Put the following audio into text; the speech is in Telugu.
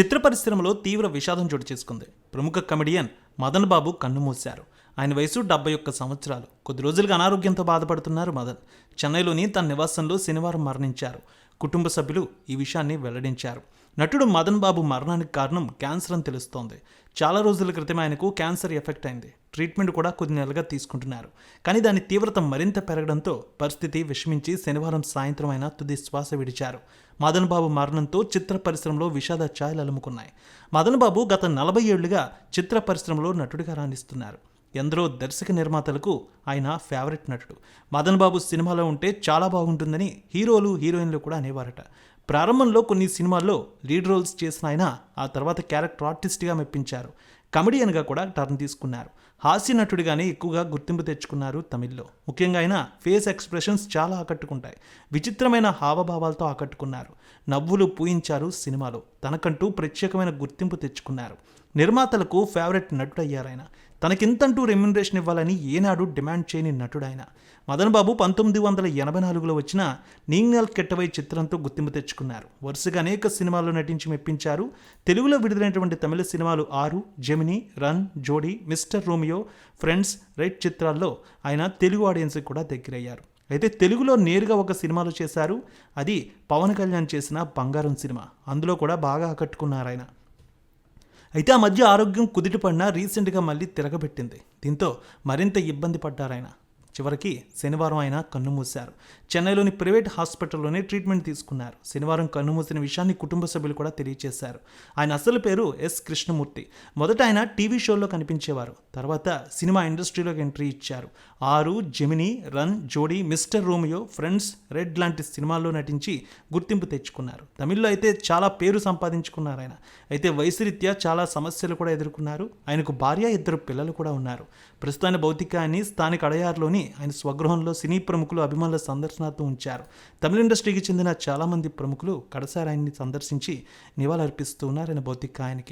చిత్ర పరిశ్రమలో తీవ్ర విషాదం చోటు చేసుకుంది. ప్రముఖ కమెడియన్ మదన్ బాబు కన్నుమూశారు ఆయన వయసు డెబ్బై ఒక్క సంవత్సరాలు. కొద్ది రోజులుగా అనారోగ్యంతో బాధపడుతున్నారు మదన్. చెన్నైలోని తన నివాసంలో శనివారం మరణించారు. కుటుంబ సభ్యులు ఈ విషయాన్ని వెల్లడించారు. నటుడు మదన్ బాబు మరణానికి కారణం క్యాన్సర్ అని తెలుస్తోంది. చాలా రోజుల క్రితం ఆయనకు క్యాన్సర్ ఎఫెక్ట్ అయింది. ట్రీట్మెంట్ కూడా కొద్ది నెలలుగా తీసుకుంటున్నారు. కానీ దాని తీవ్రత మరింత పెరగడంతో పరిస్థితి విషమించి శనివారం సాయంత్రం ఆయన తుది శ్వాస విడిచారు. మదన్ బాబు మరణంతో చిత్ర పరిశ్రమలో విషాద ఛాయలు అలుముకున్నాయి. మదన్ బాబు గత నలభై ఏళ్ళుగా చిత్ర పరిశ్రమలో నటుడిగా రాణిస్తున్నారు. ఎందరో దర్శక నిర్మాతలకు ఆయన ఫేవరెట్ నటుడు. మదన్ బాబు సినిమాలో ఉంటే చాలా బాగుంటుందని హీరోలు హీరోయిన్లు కూడా అనేవారట. ప్రారంభంలో కొన్ని సినిమాల్లో లీడ్ రోల్స్ చేసిన ఆయన ఆ తర్వాత క్యారెక్టర్ ఆర్టిస్ట్గా మెప్పించారు. కమెడియన్గా కూడా టర్న్ తీసుకున్నారు. హాస్య నటుడిగానే ఎక్కువగా గుర్తింపు తెచ్చుకున్నారు తమిళ్ళో. ముఖ్యంగా ఆయన ఫేస్ ఎక్స్ప్రెషన్స్ చాలా ఆకట్టుకుంటాయి. విచిత్రమైన హావభావాలతో ఆకట్టుకున్నారు. నవ్వులు పూయించారు సినిమాలో. తనకంటూ ప్రత్యేకమైన గుర్తింపు తెచ్చుకున్నారు. నిర్మాతలకు ఫేవరెట్ నటుడు అయ్యారాయన తనకింతంటూ రెమ్యునరేషన్ ఇవ్వాలని ఏనాడు డిమాండ్ చేయని నటుడాయన. మదన్ బాబు పంతొమ్మిది వందల ఎనభై నాలుగులో వచ్చిన నీంగల్ కెట్టవై చిత్రంతో గుర్తింపు తెచ్చుకున్నారు. వరుసగా అనేక సినిమాల్లో నటించి మెప్పించారు. తెలుగులో విడుదలైనటువంటి తమిళ సినిమాలు Aaru Gemini Run Jodi Mister Romeo Friends Right చిత్రాల్లో ఆయన తెలుగు ఆడియన్స్కి కూడా దగ్గరయ్యారు. అయితే తెలుగులో నేరుగా ఒక సినిమాలో చేశారు. అది పవన్ కళ్యాణ్ చేసిన బంగారం సినిమా. అందులో కూడా బాగా ఆకట్టుకున్నారు ఆయన. అయితే ఆ మధ్య ఆరోగ్యం కుదిటిపడినా రీసెంట్గా మళ్ళీ తిరగబెట్టింది. దీంతో మరింత ఇబ్బంది పడ్డారు ఆయన. చివరికి శనివారం ఆయన కన్నుమూశారు చెన్నైలోని ప్రైవేట్ హాస్పిటల్లోనే ట్రీట్మెంట్ తీసుకున్నారు. శనివారం కన్నుమూసిన విషయాన్ని కుటుంబ సభ్యులు కూడా తెలియజేశారు ఆయన అసలు పేరు ఎస్. కృష్ణమూర్తి. మొదట ఆయన టీవీ షోల్లో కనిపించేవారు. తర్వాత సినిమా ఇండస్ట్రీలోకి ఎంట్రీ ఇచ్చారు. Aaru Gemini Run Jodi Mister Romeo Friends Red లాంటి సినిమాల్లో నటించి గుర్తింపు తెచ్చుకున్నారు. తమిళ్ళో అయితే చాలా పేరు సంపాదించుకున్నారు ఆయన. అయితే వయసు రీత్యా చాలా సమస్యలు కూడా ఎదుర్కొన్నారు. ఆయనకు భార్య ఇద్దరు పిల్లలు కూడా ఉన్నారు. ప్రస్తుతాన్ని భౌతికాన్ని స్థానిక అడయార్లోని ఆయన స్వగృహంలో సినీ ప్రముఖులు అభిమానుల సందర్శనార్థం ఉంచారు. తమిళ ఇండస్ట్రీకి చెందిన చాలామంది ప్రముఖులు కడసారి ఆయన్ని సందర్శించి నివాళులర్పిస్తూ ఉన్నారు ఆయన భౌతిక ఆయనకి.